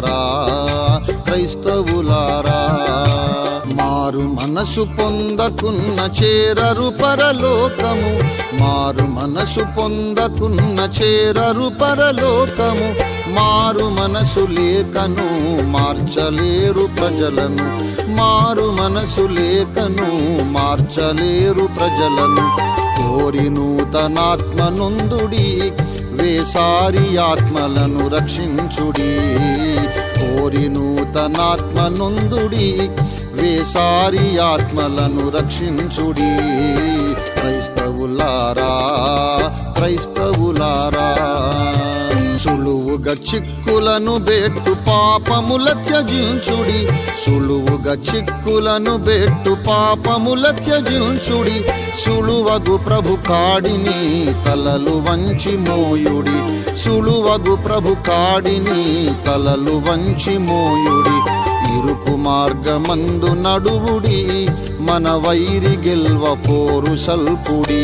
క్రైస్తవులారా క్రైస్తవులారా? మారు మనసు పొందకున్న చేరరు పరలోకము. మారు మనసు పొందకున్న చేరరు పరలోకము. మారు మనసు లేకను మార్చలేరు ప్రజలను. మారు మనసు లేకను మార్చలేరు ప్రజలను. కోరి నూతనాత్మనుందుడి వేసారి ఆత్మలను రక్షించుడి కోరి నూతనాత్మనుందుడి వేసారి ఆత్మలను రక్షించుడి క్రైస్తవులారా క్రైస్తవులారా సులువుగా చిక్కులను బెట్టు పాపముల త్యజించుడి సులువు చిక్కులను బెట్టు పాపముల త్యజించుడి సులువగు ప్రభు కాడిని తలలు వంచి మోయుడి సులువగు ప్రభు కాడిని తలలు వంచి మోయుడి. ఇరుకు మార్గమందు నడువుడి మన వైరి గెల్వ పోరు సల్పుడీ.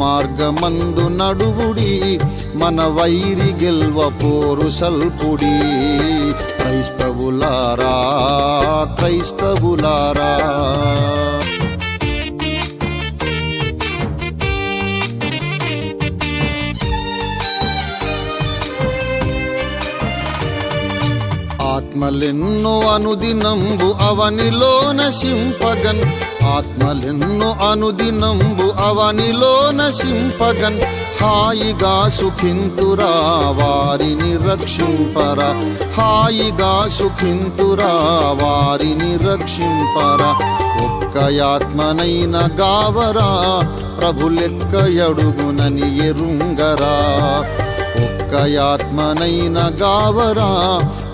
మార్గమందు నడువుడి మన వైరి గెల్వ పోరు సల్పుడి. క్రైస్తవులారా క్రైస్తవులారా. ఆత్మలెన్నో అనుదినంబు అవనిలో నశింపగన్. ఆత్మలెన్ను అనుదినంబు అవనిలో నశింపగన్. హాయిగా సుఖింతురా వారిని రక్షింపరా. హాయిగా సుఖింతురా వారిని రక్షింపరా. ఒక్కయాత్మనైన గావరా ప్రభులెక్క అడుగునని ఎరుంగరా. ఒక్కయాత్మనైన గావరా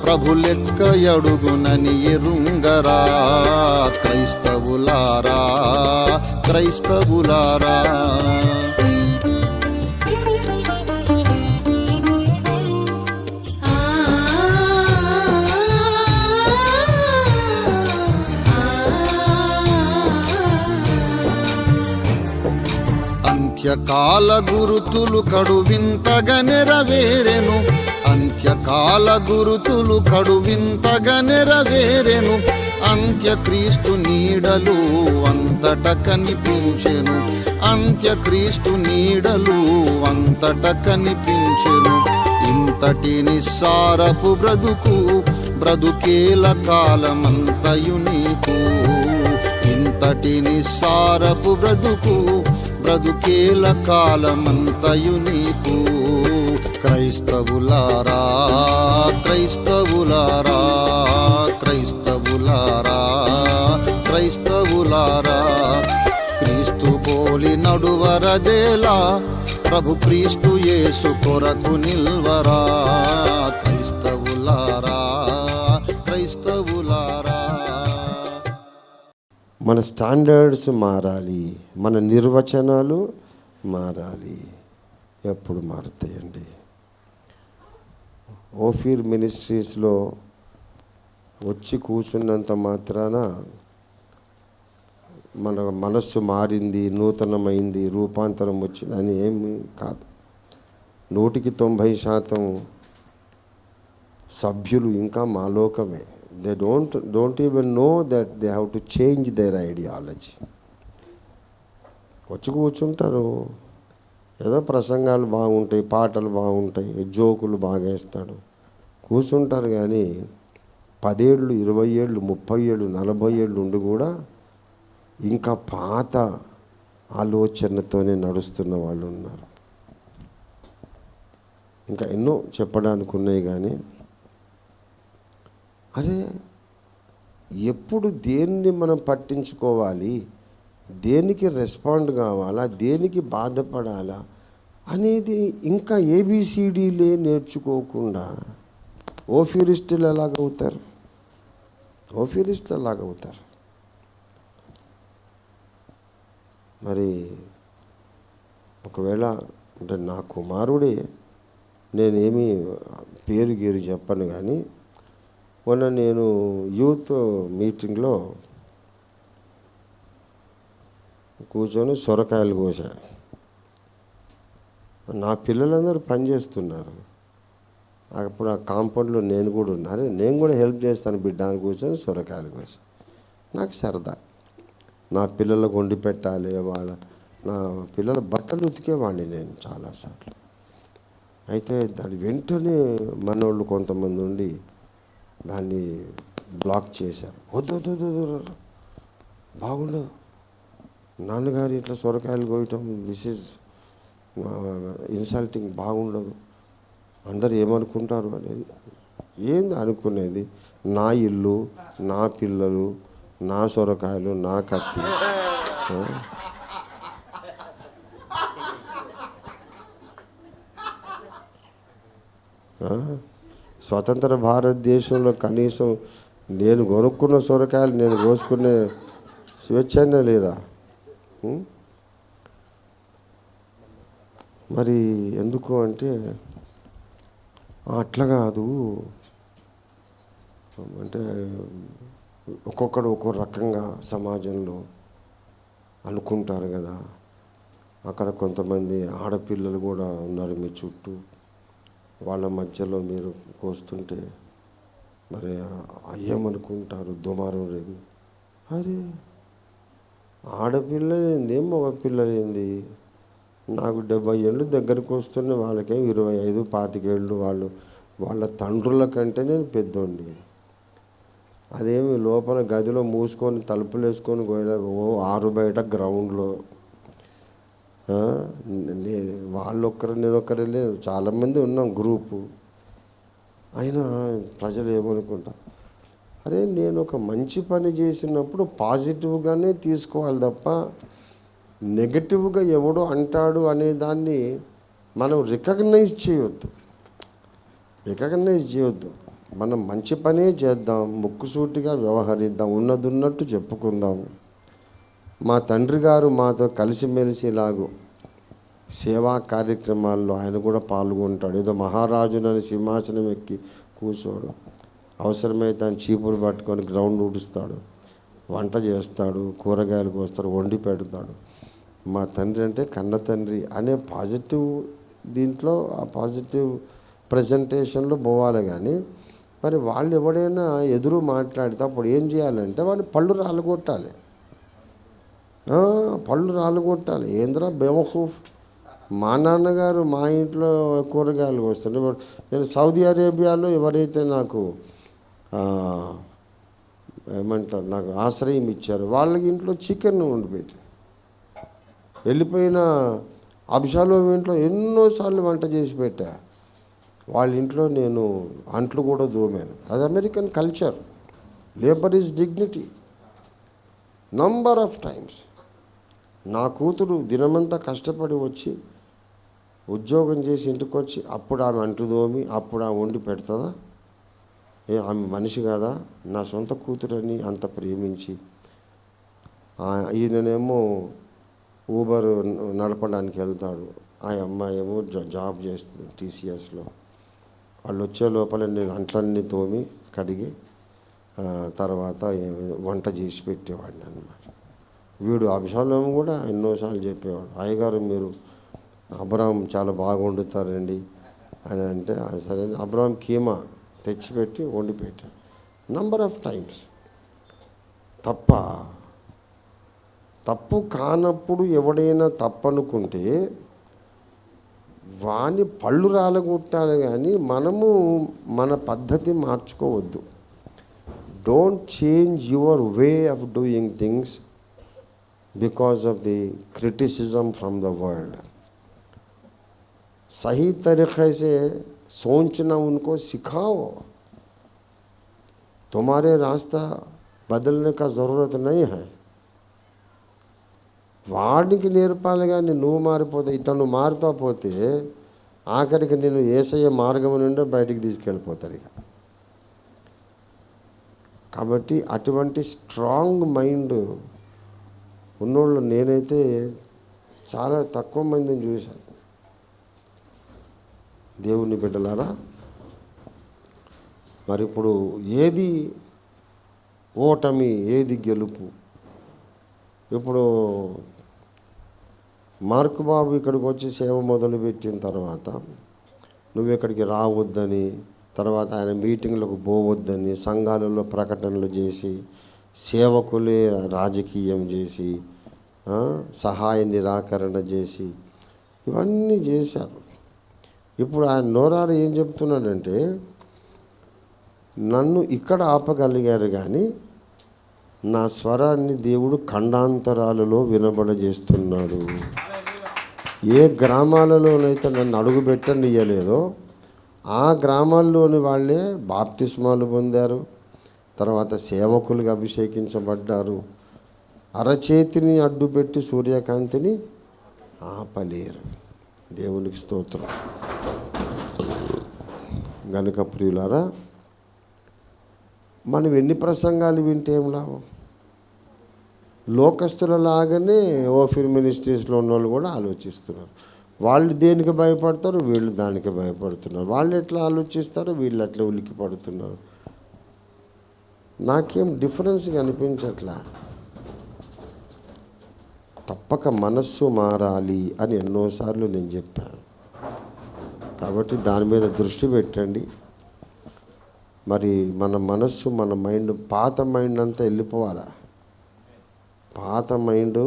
ప్రభులెక్క అడుగునని ఎరుంగరా. క్రైస్తవులారా క్రైస్తవులారా. అంత్యకాల గురుతులు కడు నెరవేరెను అంత్యకాల గురుతులు కడు నెరవేరెను అంత్యక్రీస్తు నీడలు అంతట కనిపించెను. అంత్యక్రీస్తు నీడలు అంతట కనిపించెను. ఇంతటి నిస్సారపు బ్రతుకు బ్రతుకేల కాలమంతయు నీకు. ఇంతటి నిస్సారపు బ్రతుకు బ్రతుకేల కాలమంతయు నీకు. క్రైస్తవులారా క్రైస్తవులారా క్రైస్తవులారా క్రైస్తవులారా. క్రీస్తు పోలి నడువరదేలా ప్రభు క్రీస్తు యేసు కొరకు నిల్వరా. మన స్టాండర్డ్స్ మారాలి మన నిర్వచనాలు మారాలి. ఎప్పుడు మారుతాయండి? ఓఫీర్ మినిస్ట్రీస్లో వచ్చి కూర్చున్నంత మాత్రాన మన మనస్సు మారింది నూతనమైంది రూపాంతరం వచ్చింది అని ఏమి కాదు. నూటికి తొంభై శాతం సభ్యులు ఇంకా మాలోకమే they don't don't even know that they have to change their ideology వచ్చి కూర్చుంటారు. ఏదో ప్రసంగాలు బాగుంటాయి పాటలు బాగుంటాయి జోకులు బాగా వేస్తాడు కూర్చుంటారు కానీ పదేళ్ళు ఇరవై ఏళ్ళు ముప్పై ఏళ్ళు నలభై ఏళ్ళు ఉండి కూడా ఇంకా పాత ఆలోచనతోనే నడుస్తున్న వాళ్ళు ఉన్నారు. ఇంకా ఎన్నో చెప్పడానికి ఉన్నాయి కానీ అరే ఎప్పుడు దేన్ని మనం పట్టించుకోవాలి? దేనికి రెస్పాండ్ కావాలా? దేనికి బాధపడాలా? అనేది ఇంకా ఏబిసిడీలే నేర్చుకోకుండా ఓఫ్యూరిస్టులు ఎలాగవుతారు ఓఫ్యూరిస్టులు ఎలాగవుతారు మరి ఒకవేళ అంటే నా కుమారుడే నేనేమి పేరు గేరు చెప్పను కానీ మొన్న నేను యూత్ మీటింగ్లో కూర్చొని సొరకాయలు కోసా నా పిల్లలందరూ పనిచేస్తున్నారు అప్పుడు ఆ కాంపౌండ్లో నేను కూడా ఉన్నారు నేను కూడా హెల్ప్ చేస్తాను బిడ్డ అని కూర్చొని సొరకాయలు కోసా నాకు సరదా. నా పిల్లలకు వండి పెట్టాలి వాళ్ళ నా పిల్లల బట్టలు ఉతికేవాడిని నేను చాలాసార్లు అయితే దాని వెంటనే మనోళ్ళు కొంతమంది ఉండి దాన్ని బ్లాక్ చేశారు. వద్దు వద్దు వద్దు, వద్దు, బాగుండదు. నాన్నగారు ఇట్లా సొరకాయలు కోయటం దిస్ ఈజ్ ఇన్సల్టింగ్ బాగుండదు. అందరు ఏమనుకుంటారు అనేది ఏంది అనుకునేది? నా ఇల్లు నా పిల్లలు నా సొరకాయలు నా కత్తి. Huh? స్వతంత్ర భారతదేశంలో కనీసం నేను కొనుక్కున్న సొరకాయలు నేను కోసుకునే స్వేచ్ఛనే లేదా? మరి ఎందుకు అంటే అట్లా కాదు. అంటే ఒక్కొక్కడు ఒక్కో రకంగా సమాజంలో అనుకుంటారు కదా. అక్కడ కొంతమంది ఆడపిల్లలు కూడా ఉన్నారు మీ చుట్టూ. వాళ్ళ మధ్యలో మీరు కోస్తుంటే మరి అయ్యమనుకుంటారు దుమారం రేగి. అరే ఆడపిల్లలేంది మగ పిల్లలేంది నాకు డెబ్బై ఏళ్ళు దగ్గరకు వస్తున్న వాళ్ళకేం ఇరవై ఐదు పాతికేళ్ళు వాళ్ళు వాళ్ళ తండ్రుల కంటే నేను పెద్దోండి అదేమి లోపల గదిలో మూసుకొని తలుపులు వేసుకొని పోయినా ఓ ఆరు బయట గ్రౌండ్లో వాళ్ళు ఒక్కరు నేను ఒక్కరే లేరు. చాలామంది ఉన్నాం గ్రూపు. అయినా ప్రజలు ఏమనుకుంటారు? అరే నేను ఒక మంచి పని చేసినప్పుడు పాజిటివ్గానే తీసుకోవాలి తప్ప నెగటివ్గా ఎవడో అంటాడు అనే దాన్ని మనం రికగ్నైజ్ చేయొద్దు. రికగ్నైజ్ చేయొద్దు. మనం మంచి పనే చేద్దాం ముక్కుసూటిగా వ్యవహరిద్దాం ఉన్నది ఉన్నట్టు చెప్పుకుందాం. మా తండ్రి గారు మాతో కలిసిమెలిసిలాగు సేవా కార్యక్రమాల్లో ఆయన కూడా పాల్గొంటాడు. ఏదో మహారాజునని సింహాసనం ఎక్కి కూర్చోడు. అవసరమైతే ఆయన చీపురు పట్టుకొని గ్రౌండ్ ఊడుస్తాడు. వంట చేస్తాడు కూరగాయలు కోస్తాడు వండి పెడతాడు. మా తండ్రి అంటే కన్న తండ్రి అనే పాజిటివ్ దీంట్లో ఆ పాజిటివ్ ప్రజెంటేషన్లో పోవాలి కానీ మరి వాళ్ళు ఎవడైనా ఎదురు మాట్లాడితే అప్పుడు ఏం చేయాలంటే వాడిని పళ్ళు రాలగొట్టాలి పళ్ళు రాళ్ళు రాలగొట్టాలి. ఏంద్రా బెవహూఫ్ మా నాన్నగారు మా ఇంట్లో కూరగాయలు కోస్తారు నేను సౌదీ అరేబియాలో ఎవరైతే నాకు ఏమంటారు నాకు ఆశ్రయం ఇచ్చారు వాళ్ళకి ఇంట్లో చికెన్ వండిపెట్టి వెళ్ళిపోయిన అభిషాలోం ఇంట్లో ఎన్నోసార్లు వంట చేసి పెట్టా. వాళ్ళ ఇంట్లో నేను అంట్లు కూడా దోమాను. అది American culture. Labour is dignity. Number of times. నా కూతురు దినమంతా కష్టపడి వచ్చి ఉద్యోగం చేసి ఇంటికి వచ్చి అప్పుడు ఆమె అంటుదోమి అప్పుడు ఆమె వండి పెడుతుందా? ఏ ఆమె మనిషి కాదా? నా సొంత కూతురని అంత ప్రేమించి ఈయననేమో ఊబర్ నడపడానికి వెళ్తాడు. ఆ అమ్మాయి ఏమో జా- జాబ్ చేస్తుంది టీసీఎస్లో. వాళ్ళు వచ్చే లోపల నేను అంట్లన్నీ తోమి కడిగి తర్వాత వంట చేసి పెట్టేవాడిని అనమాట వీడు అభిషాలం కూడా ఎన్నోసార్లు చెప్పేవాడు. అయ్యగారు మీరు అబ్రామ్ చాలా బాగా వండుతారండి అని అంటే సరే అబ్రామ్ కీమా తెచ్చిపెట్టి వండి పెట్టాను నంబర్ ఆఫ్ టైమ్స్ తప్ప తప్పు కానప్పుడు ఎవడైనా తప్పనుకుంటే వాని పళ్ళు రాలగొట్టాలి కానీ మనము మన పద్ధతి మార్చుకోవద్దు. Don't change your way of doing things because of the criticism from the world सही तरीके से सोचना उनको सिखाओ तुम्हारे रास्ता बदलने का ज़रूरत नहीं है వాడికి నేర్పాలి కానీ నువ్వు మారిపోతే ఇట్లా నువ్వు మారుతా పోతే ఆఖరికి నేను ఏసయ్య మార్గం నుండి బయటికి తీసుకెళ్ళిపోతారు ఇక కాబట్టి అటువంటి స్ట్రాంగ్ మైండ్ ఉన్నోళ్ళు నేనైతే చాలా తక్కువ మందిని చూశాను. దేవుని బిడ్డలారా మరి ఇప్పుడు ఏది ఓటమి ఏది గెలుపు? ఇప్పుడు మార్కు బాబు ఇక్కడికి వచ్చి సేవ మొదలుపెట్టిన తర్వాత నువ్వు ఇక్కడికి రావద్దని తర్వాత ఆయన మీటింగ్లకు పోవద్దని సంఘాలలో ప్రకటనలు చేసి సేవకులే రాజకీయం చేసి సహాయ నిరాకరణ చేసి ఇవన్నీ చేశారు. ఇప్పుడు ఆయన నోరారు ఏం చెప్తున్నాడంటే నన్ను ఇక్కడ ఆపగలిగారు కానీ నా స్వరాన్ని దేవుడు ఖండాంతరాలలో వినబడజేస్తున్నాడు. ఏ గ్రామాలలోనైతే నన్ను అడుగుపెట్టనియలేదో ఆ గ్రామాల్లోని వాళ్ళే బాప్తిస్మాలు పొందారు. తర్వాత సేవకులుగా అభిషేకించబడ్డారు. అరచేతిని అడ్డుపెట్టి సూర్యకాంతిని ఆపలేరు. దేవునికి స్తోత్రం. గనుక ప్రియులారా మనం ఎన్ని ప్రసంగాలు వింటే ఏం లాభం? లోకస్తులలాగానే ఓఫిర్ మినిస్ట్రీస్లో ఉన్న వాళ్ళు కూడా ఆలోచిస్తున్నారు. వాళ్ళు దేనికి భయపడతారు? వీళ్ళు దానికి భయపడుతున్నారు. వాళ్ళు ఎట్లా ఆలోచిస్తారో? వీళ్ళు అట్లా ఉలికి పడుతున్నారు నాకేం డిఫరెన్స్ అనిపించట్లా తప్పక మనస్సు మారాలి అని ఎన్నోసార్లు నేను చెప్పాను. కాబట్టి దాని మీద దృష్టి పెట్టండి. మరి మన మనస్సు మన మైండ్ పాత మైండ్ అంతా వెళ్ళిపోవాలా? పాత మైండ్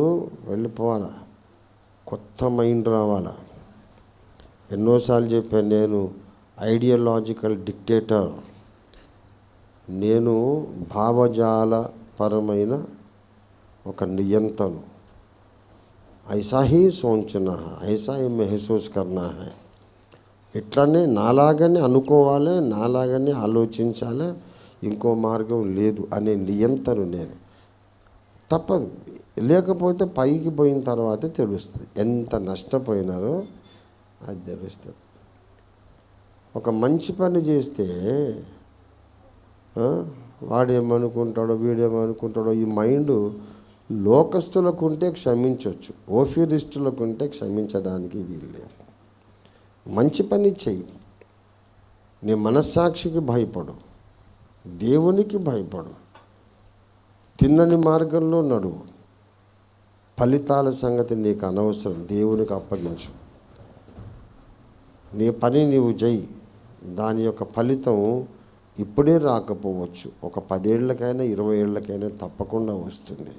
వెళ్ళిపోవాలా? కొత్త మైండ్ రావాలా? ఎన్నోసార్లు చెప్పాను నేను ఐడియలాజికల్ డిక్టేటర్. నేను భావజాలపరమైన ఒక నియంతను. ఐసా హీ సోంచనా ఐసా హీ మెహసూస్ కర్నా హై ఇట్లానే నాలాగానే అనుకోవాలి నాలాగానే ఆలోచించాలి ఇంకో మార్గం లేదు అనే నియంతను నేను. తప్పదు. లేకపోతే పైకి పోయిన తర్వాత తెలుస్తుంది. ఎంత నష్టపోయినారో అది తెలుస్తుంది. ఒక మంచి పని చేస్తే వాడేమనుకుంటాడో వీడేమనుకుంటాడో ఈ మైండ్ లోకస్తులకు ఉంటే క్షమించవచ్చు ఓఫీరిస్టులకు ఉంటే క్షమించడానికి వీలు లేదు మంచి పని చెయ్యి. నీ మనస్సాక్షికి భయపడు. దేవునికి భయపడు. తిన్నని మార్గంలో నడువు. ఫలితాల సంగతి నీకు అనవసరం. దేవునికి అప్పగించు. నీ పని నీవు చెయ్యి దాని యొక్క ఫలితం ఇప్పుడే రాకపోవచ్చు. ఒక పదేళ్ళకైనా ఇరవై ఏళ్ళకైనా తప్పకుండా వస్తుంది.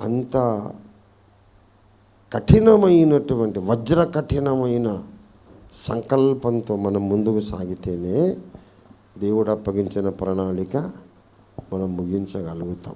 అంత కఠినమైనటువంటి వజ్ర కఠినమైన సంకల్పంతో మనం ముందుకు సాగితేనే దేవుడు అప్పగించిన ప్రణాళిక మనం ముగించగలుగుతాం.